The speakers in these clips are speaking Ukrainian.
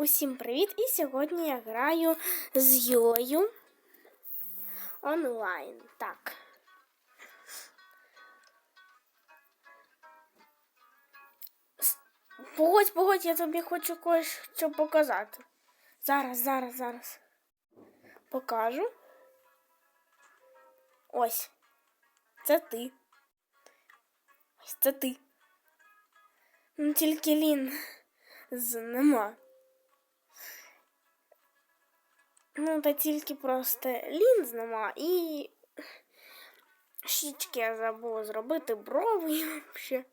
Усім привіт! І сьогодні я граю з Йою онлайн. Так. Погодь, погодь, я тобі хочу кое-що показати. Зараз, зараз, зараз. Покажу. Ось. Це ти. Ось це ти. Ну, тільки лін з нема. Ну, та тільки просто лінз нема і щічки я забула зробити, брови і вообще.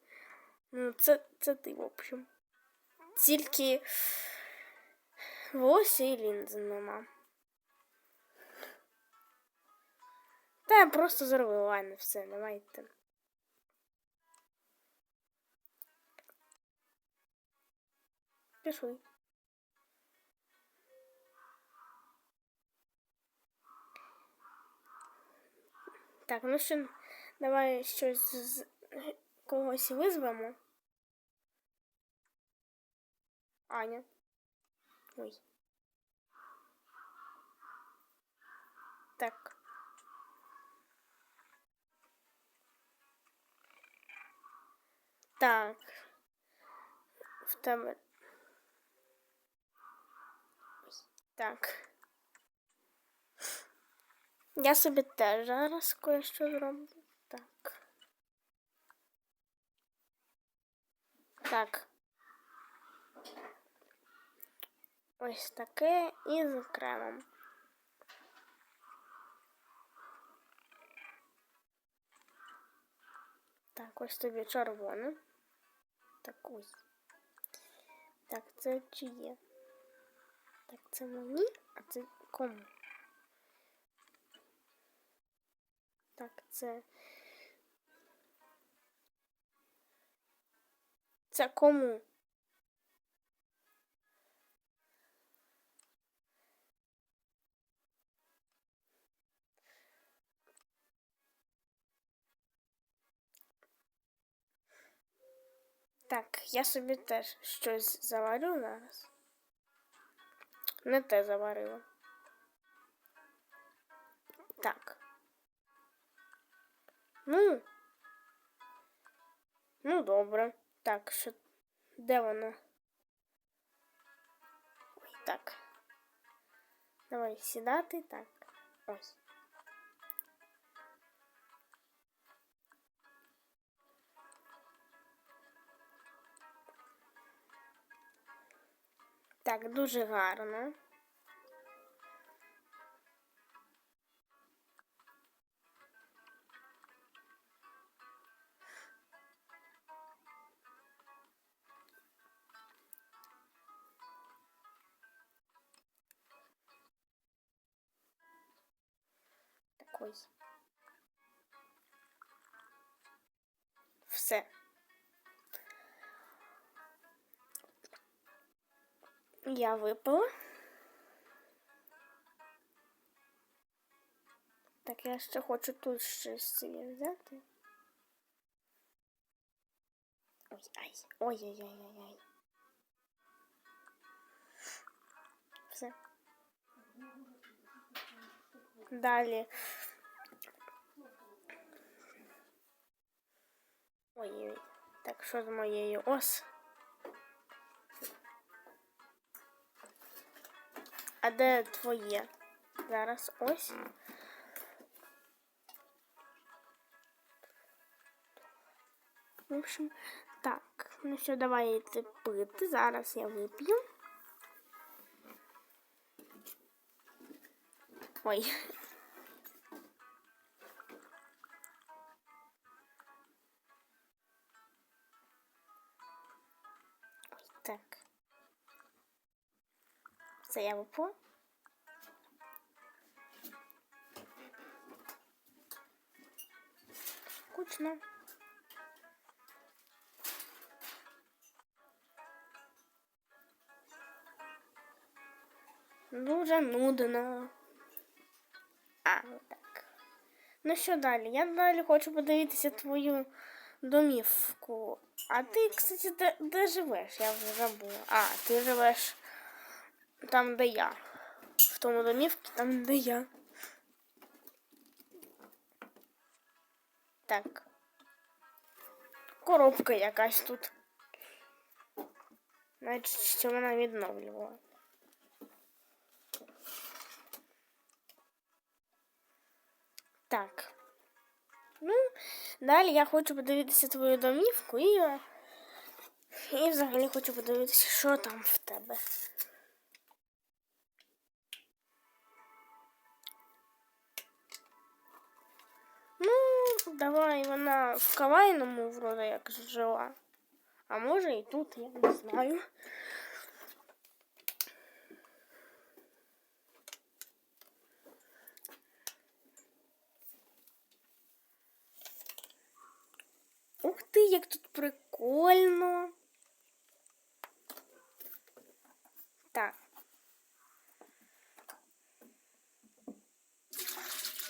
Ну, це, це ти, в общем. Тільки волосся і лінзи нема. Та я просто зробила ладно, все, давайте. Пішли. Так, ну що, давай щось з когось визвемо. Аня. Ой. Так. Так. В тебе. Так. Я собі теж зараз кое-що зроблю. Так. Так. Ось таке і з кремом. Так, ось тобі червоне. Так ось. Так, це чиє? Так, це мені, а це кому? Так, це. Це кому? Так, я собі теж щось заварю зараз. Не те заварила. Так. Ну. Ну, добре. Так, що. Де вона? Ой, так. Давай сідати. Так. Ось. Так, дуже гарно. Так ось. Все. Я випила. Так, я ще хочу тут щось собі взяти. Ой, ай, ой-ой-ой-ой-ой. Все. Далі. Ой-ой. Так, що з моєю ос? А де твоє? Зараз ось. В общем, так, ну що, давайте пити. Зараз я вип'ю. Ой. Так. Це я випила. Скучно. Дуже нудно. А, ну так. Ну що далі? Я далі хочу подивитися твою домівку. А ти, кстати, де, де живеш? Я вже забула. А, ти живеш Там, де я. В тому домівці, там, де я. Так. Коробка якась тут. Значить, що вона відновлювала. Так. Ну, далі я хочу подивитися твою домівку і, і взагалі хочу подивитися, що там в тебе. Ну, давай вона в Кавайному вроде як жила. А може і тут, я не знаю. Ти, як тут прикольно. Так.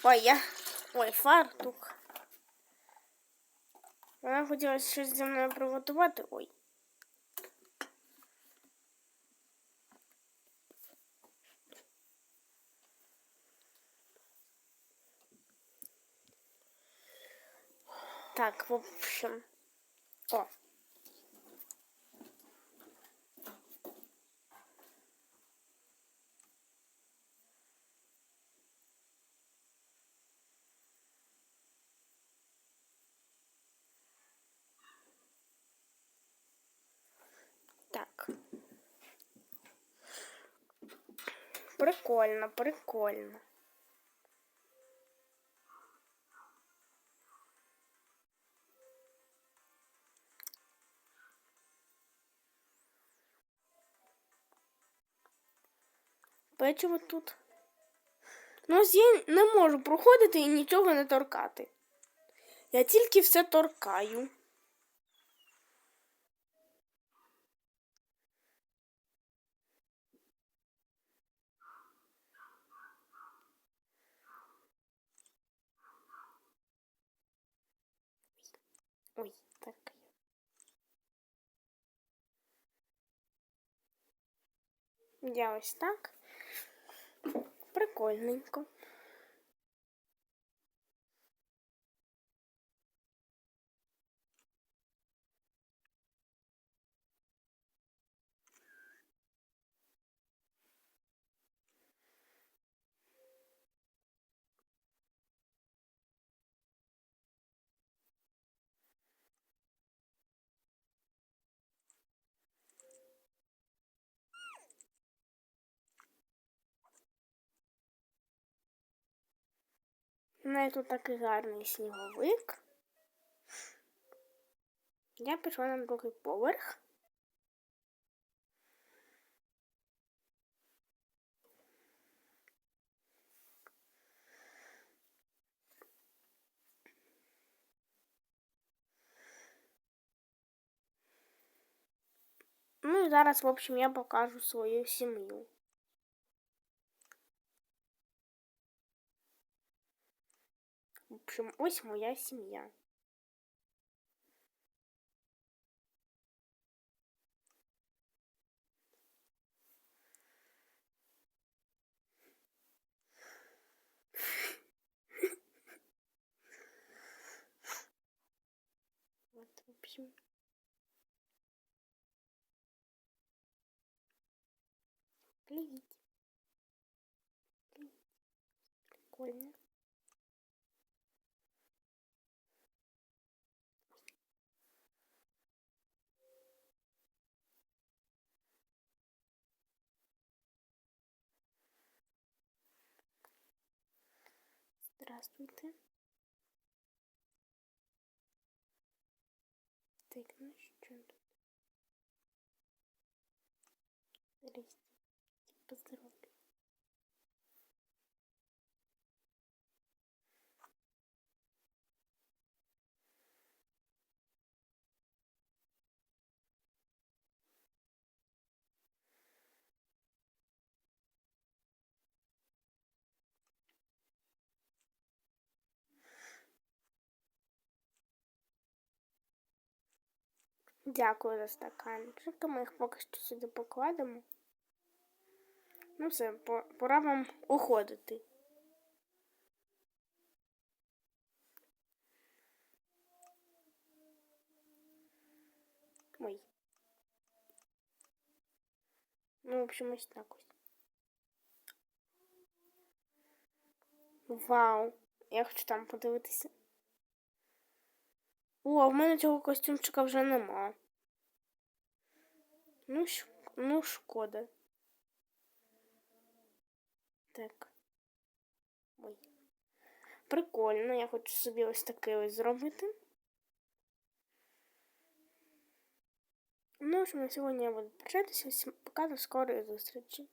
Ой, я. Ой, фартух. Вона хотіла щось зі мною приготувати. Ой. Так, в общем. О. Так. Прикольно, прикольно. Печиво тут. Ну, ось я не можу проходити і нічого не торкати. Я тільки все торкаю. Ой, так. Я ось так. Прикольненько. У мене тут такий гарний сніговик. Я пішла на другий поверх. Ну і зараз, в общем, я покажу свою сім'ю. Общем, ось моя сім'я. Вот, в общем. Привет. Привет. Прикольно. Здравствуйте. Так, ну что тут? Здрасте. Поздоровьте. Дякую за стаканчики. Ми їх поки що сюди покладемо. Ну все, по- пора вам уходити. Ой. Ну, в общем, ось так ось. Вау! Я хочу там подивитися. О, а в мене цього костюмчика вже нема. Ну, ну шкода. Так. Ой. Прикольно, я хочу собі ось такий ось зробити. Ну, що на сьогодні я буду прощатися. Всім пока до скорої зустрічі.